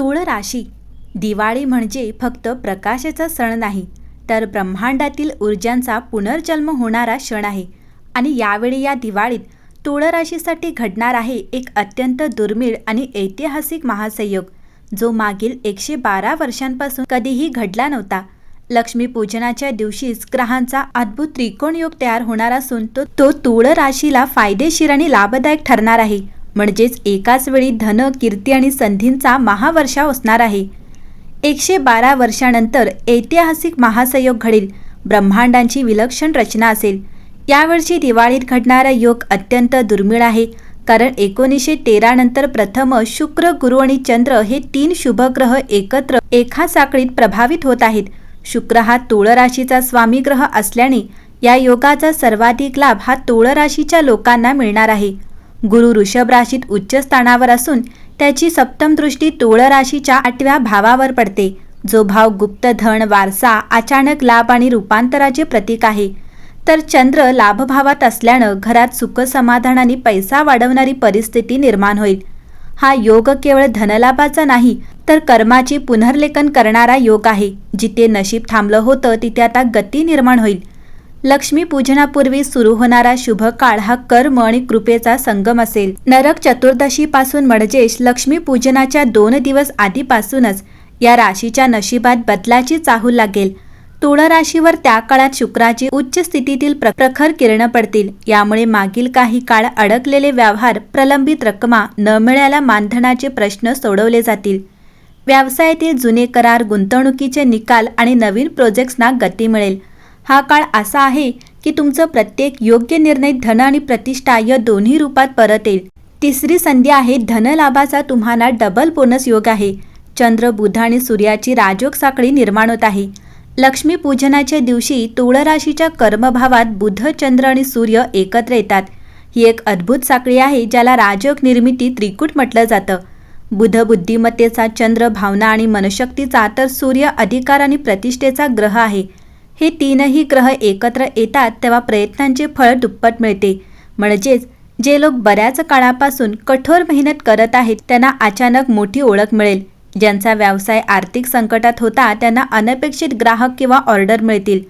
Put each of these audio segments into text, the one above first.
तूळ राशी. दिवाळी म्हणजे फक्त प्रकाशाचा सण नाही तर ब्रह्मांडातील ऊर्जांचा पुनर्जन्म होणारा क्षण आहे. आणि यावेळी या दिवाळीत तुळ राशीसाठी घडणार आहे एक अत्यंत दुर्मिळ आणि ऐतिहासिक महासंयोग जो मागील एकशे बारा वर्षांपासून कधीही घडला नव्हता. लक्ष्मीपूजनाच्या दिवशीच ग्रहांचा अद्भुत त्रिकोण योग तयार होणार असून तो तो तुळ राशीला फायदेशीर आणि लाभदायक ठरणार आहे. म्हणजेच एकाच वेळी धन कीर्ती आणि संधींचा महावर्षा असणार आहे. एकशे बारा वर्षानंतर ऐतिहासिक महासंयोग घडेल. ब्रह्मांडांची विलक्षण रचना असेल. यावर्षी दिवाळीत घडणारा योग अत्यंत दुर्मिळ आहे. कारण एकोणीसशे तेरा नंतर प्रथम शुक्र गुरु आणि चंद्र हे तीन शुभग्रह एकत्र एका साखळीत प्रभावित होत आहेत. शुक्र हा तुळ राशीचा स्वामी ग्रह असल्याने या योगाचा सर्वाधिक लाभ हा तुळ राशीच्या लोकांना मिळणार आहे. गुरु ऋषभ राशीत उच्च स्थानावर असून त्याची सप्तम दृष्टी तुळ राशीच्या आठव्या भावावर पडते. जो भाव गुप्त धन वारसा अचानक लाभ आणि रूपांतराचे प्रतीक आहे. तर चंद्र लाभभावात असल्यानं घरात सुख समाधानाने आणि पैसा वाढवणारी परिस्थिती निर्माण होईल. हा योग केवळ धनलाभाचा नाही तर कर्माची पुनर्लेखन करणारा योग आहे. जिथे नशीब थांबलं होतं तिथे आता गती निर्माण होईल. लक्ष्मी पूजनापूर्वी सुरू होणारा शुभ काळ हा कर्म आणि कृपेचा संगम असेल. नरक चतुर्दशी पासून म्हणजेच लक्ष्मी पूजनाच्या दोन दिवस आधीपासूनच या राशीच्या नशिबात बदलाची चाहूल लागेल. तुळ राशीवर त्या काळात शुक्राची उच्च स्थितीतील प्र- प्रखर किरण पडतील. यामुळे मागील काही काळ अडकलेले व्यवहार प्रलंबित रकमा न मिळाल्या मानधनाचे प्रश्न सोडवले जातील. व्यवसायातील जुने करार गुंतवणुकीचे निकाल आणि नवीन प्रोजेक्ट्सना गती मिळेल. हा काळ असा आहे की तुमचं प्रत्येक योग्य निर्णय धन आणि प्रतिष्ठा या दोन्ही रूपात परत येईल. तिसरी संधी आहे धनलाभाचा तुम्हाला डबल बोनस योग आहे. चंद्र बुध आणि सूर्याची राजयोग साखळी निर्माण होत आहे. लक्ष्मी पूजनाच्या दिवशी तुळ राशीच्या कर्मभावात बुध चंद्र आणि सूर्य एकत्र येतात. ही एक अद्भुत साखळी आहे ज्याला राजयोग निर्मिती त्रिकूट म्हटलं जातं. बुध बुद्धिमत्तेचा चंद्र भावना आणि मनशक्तीचा तर सूर्य अधिकार आणि प्रतिष्ठेचा ग्रह आहे. हे तीनही ग्रह एकत्र येतात तेव्हा प्रयत्नांचे फळ दुप्पट मिळते. म्हणजेच जे लोक बऱ्याच काळापासून कठोर मेहनत करत आहेत त्यांना अचानक मोठी ओळख मिळेल. ज्यांचा व्यवसाय आर्थिक संकटात होता त्यांना अनपेक्षित ग्राहक किंवा ऑर्डर मिळतील.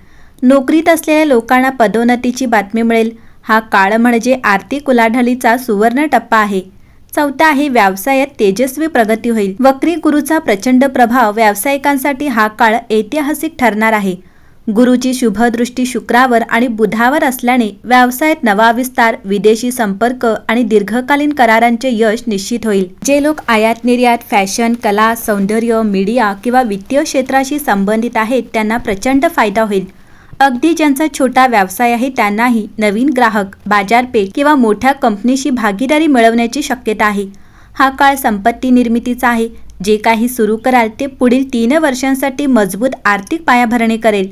नोकरीत असलेल्या लोकांना पदोन्नतीची बातमी मिळेल. हा काळ म्हणजे आर्थिक उलाढालीचा सुवर्ण टप्पा आहे. चौथा आहे व्यवसायात तेजस्वी प्रगती होईल. वक्री गुरुचा प्रचंड प्रभाव व्यावसायिकांसाठी हा काळ ऐतिहासिक ठरणार आहे. गुरुची शुभदृष्टी शुक्रावर आणि बुधावर असल्याने व्यवसायात नवा विस्तार विदेशी संपर्क आणि दीर्घकालीन करारांचे यश निश्चित होईल. जे लोक आयात निर्यात फॅशन कला सौंदर्य मीडिया किंवा वित्तीय क्षेत्राशी संबंधित आहेत त्यांना प्रचंड फायदा होईल. अगदी ज्यांचा छोटा व्यवसाय आहे त्यांनाही नवीन ग्राहक बाजारपेठ किंवा मोठ्या कंपनीशी भागीदारी मिळवण्याची शक्यता आहे. हा काळ संपत्ती निर्मितीचा आहे. जे काही सुरू कराल ते पुढील तीन वर्षांसाठी मजबूत आर्थिक पायाभरणी करेल.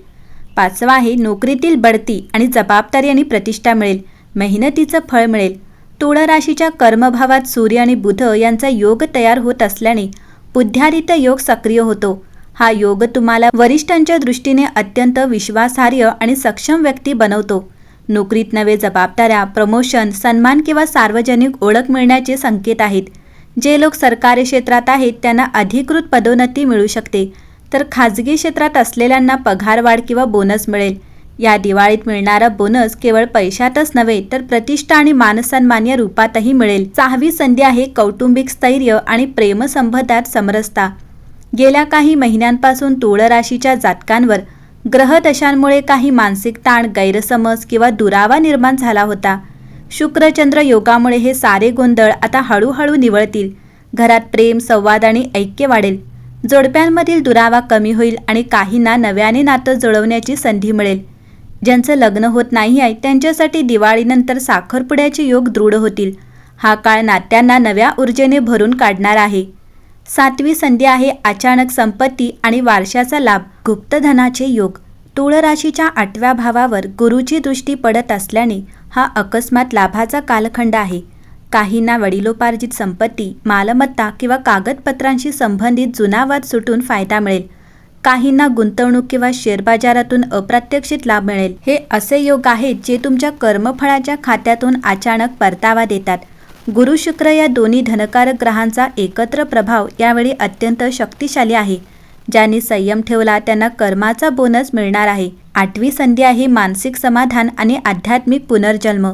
पाचवा आहे नोकरीतील बढती आणि जबाबदारी आणि प्रतिष्ठा मिळेल. मेहनतीचं फळ मिळेल. तुळ राशीच्या कर्मभावात सूर्य आणि बुध यांचा योग तयार होत असल्याने बुद्ध्यादित्य योग सक्रिय होतो. हा योग तुम्हाला वरिष्ठांच्या दृष्टीने अत्यंत विश्वासार्ह आणि सक्षम व्यक्ती बनवतो. नोकरीत नवे जबाबदाऱ्या प्रमोशन सन्मान किंवा सार्वजनिक ओळख मिळण्याचे संकेत आहेत. जे लोक सरकारी क्षेत्रात आहेत त्यांना अधिकृत पदोन्नती मिळू शकते. तर खाजगी क्षेत्रात असलेल्यांना पगारवाढ किंवा बोनस मिळेल. या दिवाळीत मिळणारा बोनस केवळ पैशातच नव्हे तर प्रतिष्ठा आणि मानसन्मान्य रूपातही मिळेल. सहावी संधी आहे कौटुंबिक स्थैर्य आणि प्रेमसंबंधात समरसता. गेल्या काही महिन्यांपासून तुळ राशीच्या जातकांवर ग्रहदशांमुळे काही मानसिक ताण गैरसमज किंवा दुरावा निर्माण झाला होता. शुक्रचंद्र योगामुळे हे सारे गोंधळ आता हळूहळू निवळतील. घरात प्रेम संवाद आणि ऐक्य वाढेल. जोडप्यांमधील दुरावा कमी होईल आणि काहींना नव्याने नातं जुळवण्याची संधी मिळेल. ज्यांचं लग्न होत नाही आहे त्यांच्यासाठी दिवाळीनंतर साखरपुड्याचे योग दृढ होतील. हा काळ नात्यांना नव्या ऊर्जेने भरून काढणार आहे. सातवी संधी आहे अचानक संपत्ती आणि वारशाचा लाभ. गुप्तधनाचे योग. तुळ राशीच्या आठव्या भावावर गुरुची दृष्टी पडत असल्याने हा अकस्मात लाभाचा कालखंड आहे. काहींना वडिलोपार्जित संपत्ती मालमत्ता किंवा कागदपत्रांशी संबंधित जुना वाद सुटून फायदा मिळेल. काहींना गुंतवणूक किंवा शेअर बाजारातून अप्रत्यक्षित लाभ मिळेल. हे असे योग आहेत जे तुमच्या कर्मफळाच्या खात्यातून अचानक परतावा देतात. गुरु शुक्र या दोन्ही धनकारक ग्रहांचा एकत्र प्रभाव यावेळी अत्यंत शक्तिशाली आहे. ज्यांनी संयम ठेवला त्यांना कर्माचा बोनस मिळणार आहे. आठवी संधी आहे मानसिक समाधान आणि आध्यात्मिक पुनर्जन्म.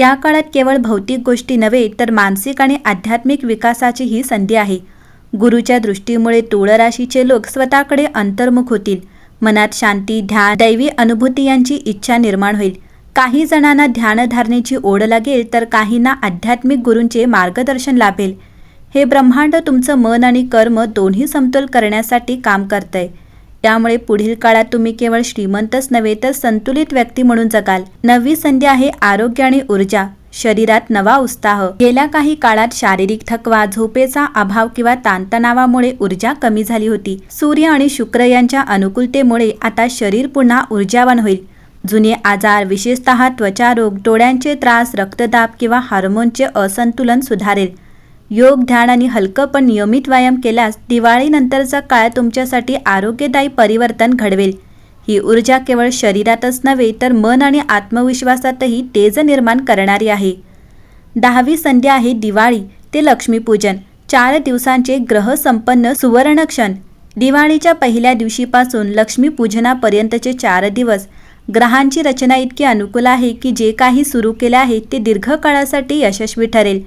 या काळात केवळ भौतिक गोष्टी नव्हे तर मानसिक आणि आध्यात्मिक विकासाची ही संधी आहे. गुरुच्या दृष्टीमुळे तुळराशीचे लोक स्वतःकडे अंतर्मुख होतील. मनात शांती ध्यान दैवी अनुभूती यांची इच्छा निर्माण होईल. काही जणांना ध्यानधारणेची ओढ लागेल तर काहींना आध्यात्मिक गुरूंचे मार्गदर्शन लाभेल. हे ब्रह्मांड तुमचं मन आणि कर्म दोन्ही समतोल करण्यासाठी काम करतंय. त्यामुळे पुढील काळात तुम्ही केवळ श्रीमंतच नव्हे तर संतुलित व्यक्ती म्हणून जगाल. नवी संधी आहे आरोग्य आणि ऊर्जा. शरीरात नवा उत्साह. गेल्या काही काळात शारीरिक थकवा झोपेचा अभाव किंवा ताणतणावामुळे ऊर्जा कमी झाली होती. सूर्य आणि शुक्र यांच्या अनुकूलतेमुळे आता शरीर पुन्हा ऊर्जावान होईल. जुने आजार विशेषतः त्वचारोग डोळ्यांचे त्रास रक्तदाब किंवा हार्मोनचे असंतुलन सुधारेल. योग ध्यान आणि हलकं पण नियमित व्यायाम केल्यास दिवाळीनंतरचा काळ तुमच्यासाठी आरोग्यदायी परिवर्तन घडवेल. ही ऊर्जा केवळ शरीरातच नव्हे तर मन आणि आत्मविश्वासातही तेज निर्माण करणारी आहे. दहावी संधी आहे दिवाळी ते लक्ष्मीपूजन. चार दिवसांचे ग्रह संपन्न दिवाळीच्या पहिल्या दिवशीपासून लक्ष्मीपूजनापर्यंतचे चार दिवस. ग्रहांची रचना इतकी अनुकूल आहे की जे काही सुरू केले आहे ते दीर्घकाळासाठी यशस्वी ठरेल.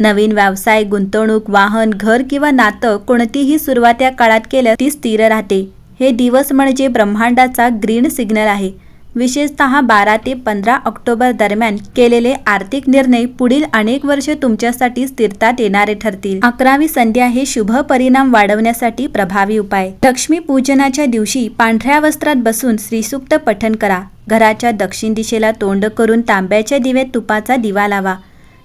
नवीन व्यवसाय गुंतवणूक वाहन घर किंवा नातं कोणतीही सुरुवात या काळात केलं ती स्थिर राहते. हे दिवस म्हणजे ब्रह्मांडाचा ग्रीन सिग्नल आहे. विशेषतः बारा ते पंधरा ऑक्टोबर दरम्यान केलेले आर्थिक निर्णय पुढील अनेक वर्षे तुमच्यासाठी स्थिरता देणारे ठरतील. अकरावी संध्या हे शुभ परिणाम वाढवण्यासाठी प्रभावी उपाय. लक्ष्मी पूजनाच्या दिवशी पांढऱ्या वस्त्रात बसून श्रीसूक्त पठण करा. घराच्या दक्षिण दिशेला तोंड करून तांब्याच्या दिव्यात तुपाचा दिवा लावा.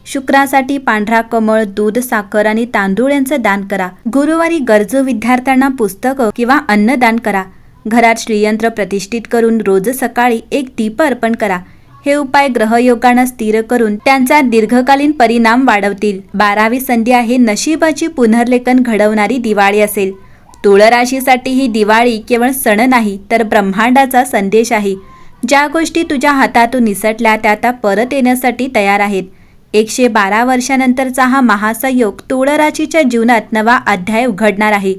शुक्रासाठी पांढरा कमळ दूध साखर आणि तांदूळ यांचं दान करा. गुरुवारी गरजू विद्यार्थ्यांना पुस्तकं किंवा अन्नदान करा. घरात श्रीयंत्र प्रतिष्ठित करून रोज सकाळी एक दीप अर्पण करा. हे उपाय ग्रहयोगानं स्थिर करून त्यांचा दीर्घकालीन परिणाम वाढवतील. बारावी संधी आहे नशिबाची पुनर्लेखन घडवणारी दिवाळी असेल. तुळ राशीसाठी ही दिवाळी केवळ सण नाही तर ब्रह्मांडाचा संदेश आहे. ज्या गोष्टी तुझ्या हातातून निसटल्या त्या आता परत येण्यासाठी तयार आहेत. एकशे बारा वर्षानंतरचा हा महासंयोग तुळराशीच्या जीवनात नवा अध्याय उघडणार आहे.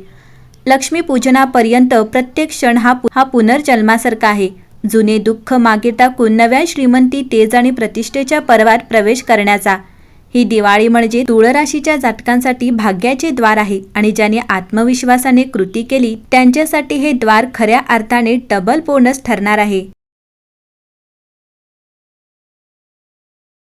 लक्ष्मीपूजनापर्यंत प्रत्येक क्षण हा पु- हा पुनर्जन्मासारखा आहे. जुने दुःख मागे टाकून नव्या श्रीमंती तेज आणि प्रतिष्ठेच्या पर्वात प्रवेश करण्याचा. ही दिवाळी म्हणजे तुळराशीच्या जातकांसाठी भाग्याचे द्वार आहे आणि ज्याने आत्मविश्वासाने कृती केली त्यांच्यासाठी हे द्वार खऱ्या अर्थाने डबल बोनस ठरणार आहे.